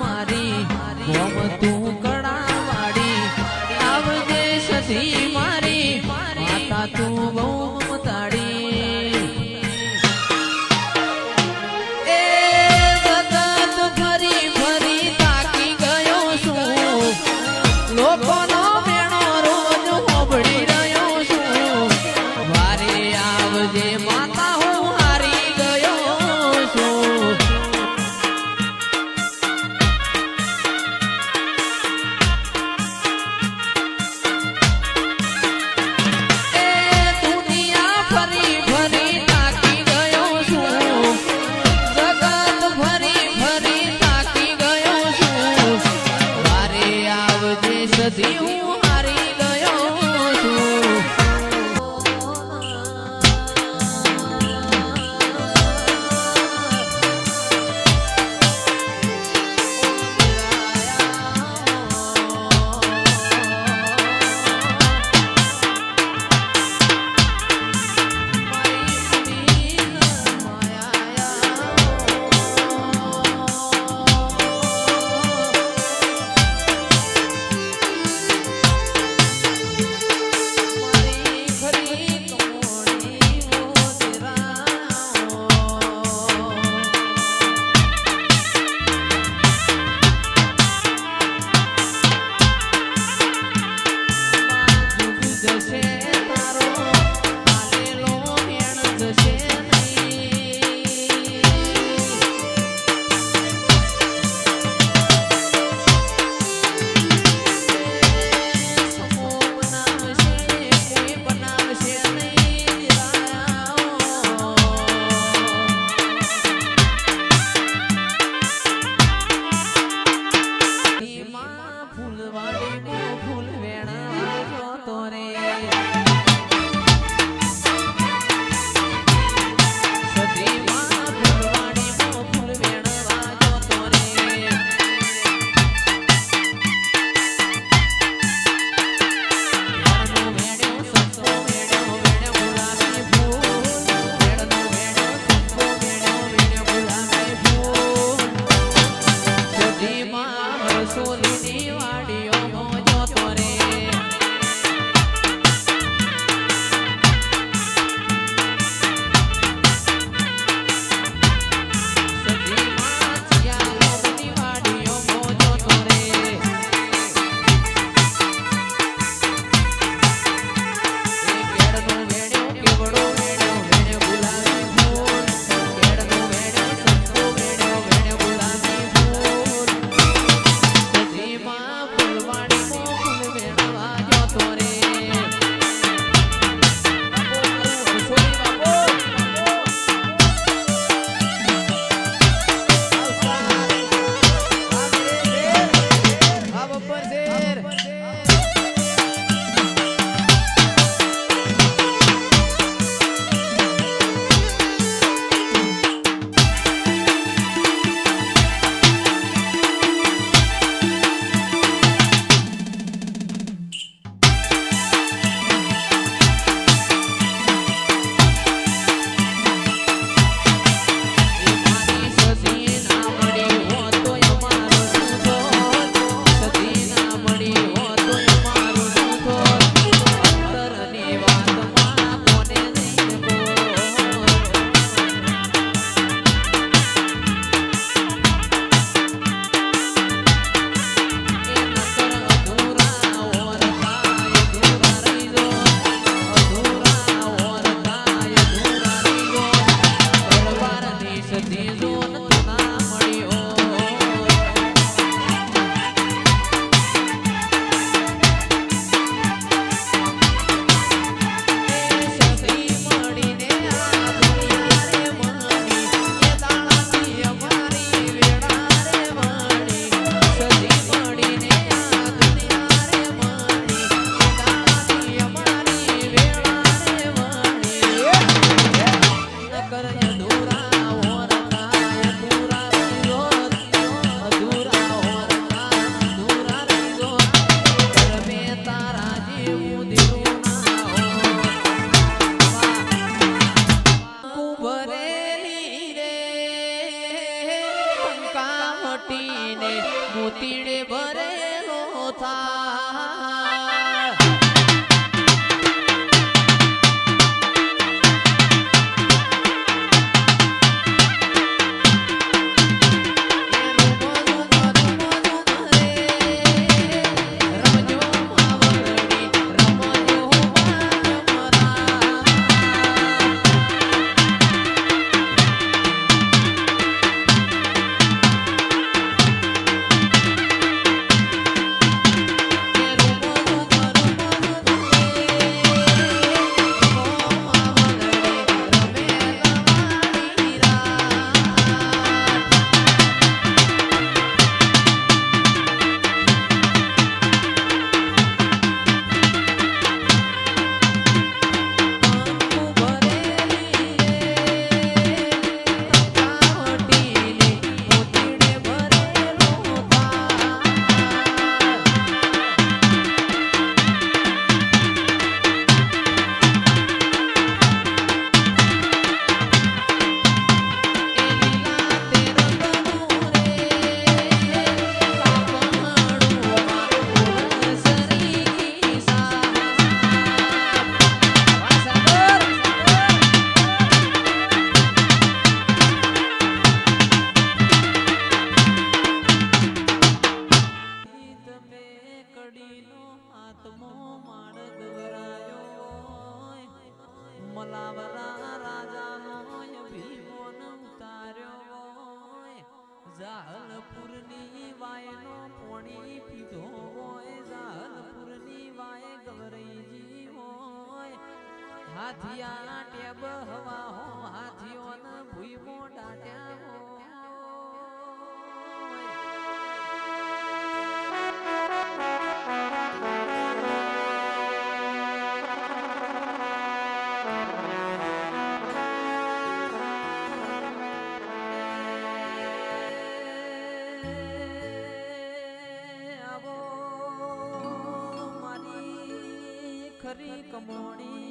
મારી ગોમ લઈને મોતીડે ભરેલો થા જાહલપુરની વાયનો પોણી પીધો હોય, જાહલપુરની વાય ગવરઈજી હોય. હાથિયા ટેબ હવા હો હાથીઓન ભૂઈમો ડાટ્યા હોય. કમોણી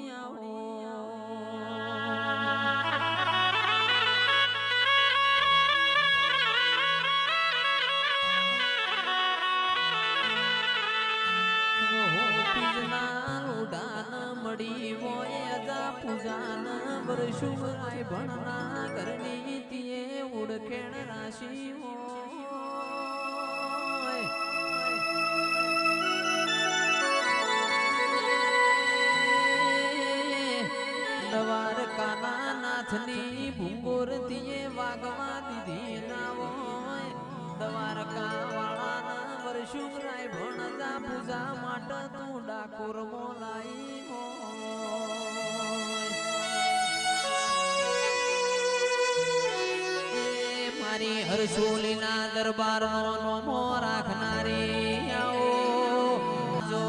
મળી અજા પૂજાન વર્ષું ભણના નાથની ભૂંગોરતીએ વાગવા દીધી ના હોય. દ્વારકા વાળાના વર્ષું ભણતા પૂજા માટે તું ડાકોર મોલાઈ મારી હરસોલીના દરબારનો નોમો રાખનારી આવો. જો